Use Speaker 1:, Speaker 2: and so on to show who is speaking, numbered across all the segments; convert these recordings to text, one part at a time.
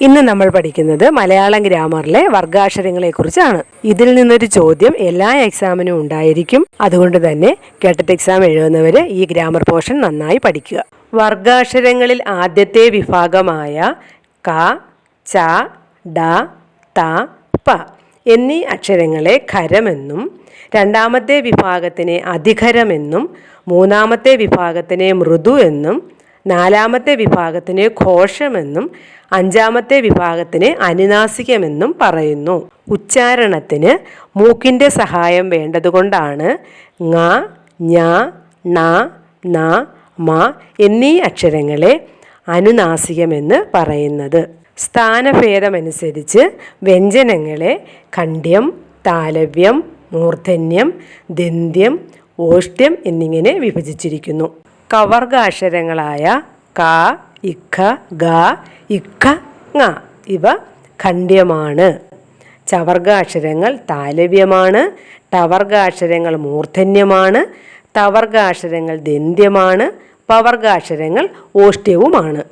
Speaker 1: ഇന്ന് നമ്മൾ പഠിക്കുന്നത് മലയാളം ഗ്രാമറിലെ വർഗാക്ഷരങ്ങളെക്കുറിച്ചാണ്. ഇതിൽ നിന്നൊരു ചോദ്യം എല്ലാ എക്സാമിനും ഉണ്ടായിരിക്കും. അതുകൊണ്ട് തന്നെ കേട്ടിട്ട് എക്സാം എഴുതുന്നവർ ഈ ഗ്രാമർ പോർഷൻ നന്നായി പഠിക്കുക. വർഗാക്ഷരങ്ങളിൽ ആദ്യത്തെ വിഭാഗമായ ക ച ഡ ത പ എന്നീ അക്ഷരങ്ങളെ ഖരമെന്നും രണ്ടാമത്തെ വിഭാഗത്തിനെ അധികരമെന്നും മൂന്നാമത്തെ വിഭാഗത്തിനെ മൃദു എന്നും നാലാമത്തെ വിഭാഗത്തിനെ ഘോഷമെന്നും അഞ്ചാമത്തെ വിഭാഗത്തിന് അനുനാസികമെന്നും പറയുന്നു. ഉച്ചാരണത്തിന് മൂക്കിന്റെ സഹായം വേണ്ടതുകൊണ്ടാണ് ങ ഞ ണ ന മ എന്നീ അക്ഷരങ്ങളെ അനുനാസികമെന്ന് പറയുന്നത്. സ്ഥാനഭേദമനുസരിച്ച് വ്യഞ്ജനങ്ങളെ ഖണ്ഡ്യം താലവ്യം മൂർധന്യം ദന്ത്യം ഓഷ്ട്യം എന്നിങ്ങനെ വിഭജിച്ചിരിക്കുന്നു. കവർഗാക്ഷരങ്ങളായ ക ഇഖ ഗ ഇഖ ങ ഇവ ഖണ്ഡ്യമാണ്. ചവർഗാക്ഷരങ്ങൾ താലവ്യമാണ്. ടവർഗാക്ഷരങ്ങൾ മൂർധന്യമാണ്. തവർഗാക്ഷരങ്ങൾ ദന്ത്യമാണ്. പവർഗാക്ഷരങ്ങൾ ഓഷ്ട്യവുമാണ്.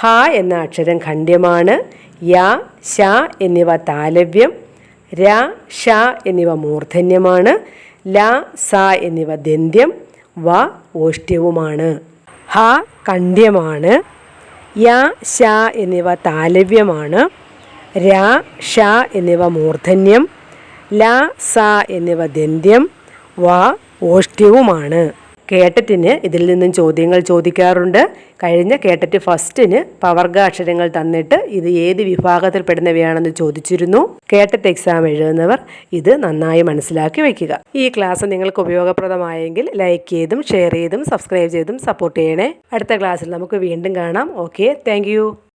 Speaker 1: ഹ എന്ന അക്ഷരം ഖണ്ഡ്യമാണ്. യ ശ എന്നിവ താലവ്യം. ര ഷ എന്നിവ മൂർധന്യമാണ്. ല സ എന്നിവ ദന്ത്യം. വ ഓഷ്ട്യവുമാണ്. ഹ കണ്ഡ്യമാണ് യ ശ എന്നിവ താലവ്യമാണ്. ര ഷ എന്നിവ മൂർധന്യം. ല സ എന്നിവ ദന്ത്യം. വ ഓഷ്ട്യവുമാണ് കേട്ടറ്റിന് ഇതിൽ നിന്നും ചോദ്യങ്ങൾ ചോദിക്കാറുണ്ട്. കഴിഞ്ഞ കേട്ടറ്റ് ഫസ്റ്റിന് പവർഗ അക്ഷരങ്ങൾ തന്നിട്ട് ഇത് ഏത് വിഭാഗത്തിൽപ്പെടുന്നവയാണെന്ന് ചോദിച്ചിരുന്നു. കേട്ടറ്റ് എക്സാം എഴുതുന്നവർ ഇത് നന്നായി മനസ്സിലാക്കി വയ്ക്കുക. ഈ ക്ലാസ് നിങ്ങൾക്ക് ഉപയോഗപ്രദമായെങ്കിൽ ലൈക്ക് ചെയ്തും ഷെയർ ചെയ്തും സബ്സ്ക്രൈബ് ചെയ്തും സപ്പോർട്ട് ചെയ്യണേ. അടുത്ത ക്ലാസ്സിൽ നമുക്ക് വീണ്ടും കാണാം. Okay thank